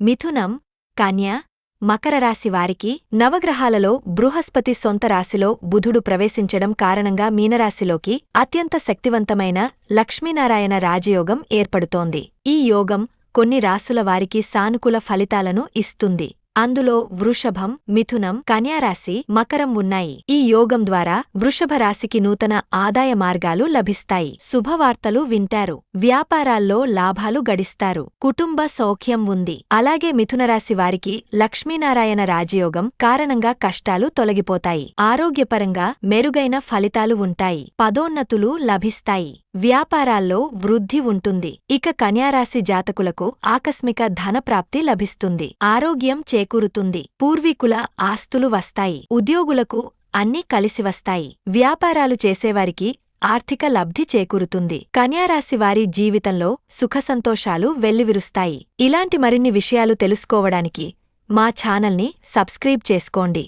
మిథునం కన్య మకర రాశి వారికి నవగ్రహాలలో బృహస్పతి సొంత రాశిలో బుధుడు ప్రవేశించడం కారణంగా మీనరాశిలోకి అత్యంత శక్తివంతమైన లక్ష్మీనారాయణ రాజయోగం ఏర్పడుతోంది. ఈ యోగం కొన్ని రాసుల వారికి సానుకూల ఫలితాలను ఇస్తుంది. అందులో వృషభం మిథునం కన్యారాశి మకరం ఉన్నాయి. ఈ యోగం ద్వారా వృషభ రాశికి నూతన ఆదాయ మార్గాలు లభిస్తాయి. శుభవార్తలు వింటారు. వ్యాపారాల్లో లాభాలు గడిస్తారు. కుటుంబ సౌఖ్యం ఉంది. అలాగే మిథునరాశి వారికి లక్ష్మీనారాయణ రాజయోగం కారణంగా కష్టాలు తొలగిపోతాయి. ఆరోగ్యపరంగా మెరుగైన ఫలితాలు ఉంటాయి. పదోన్నతులు లభిస్తాయి. వ్యాపారాల్లో వృద్ధి ఉంటుంది. ఇక కన్యారాశి జాతకులకు ఆకస్మిక ధనప్రాప్తి లభిస్తుంది. ఆరోగ్యం చేకూరుతుంది. పూర్వీకుల ఆస్తులు వస్తాయి. ఉద్యోగులకు అన్నీ కలిసి వస్తాయి. వ్యాపారాలు చేసేవారికి ఆర్థిక లబ్ధి చేకూరుతుంది. కన్యారాశివారి జీవితంలో సుఖసంతోషాలు వెల్లివిరుస్తాయి. ఇలాంటి మరిన్ని విషయాలు తెలుసుకోవడానికి మా ఛానల్ని సబ్స్క్రైబ్ చేసుకోండి.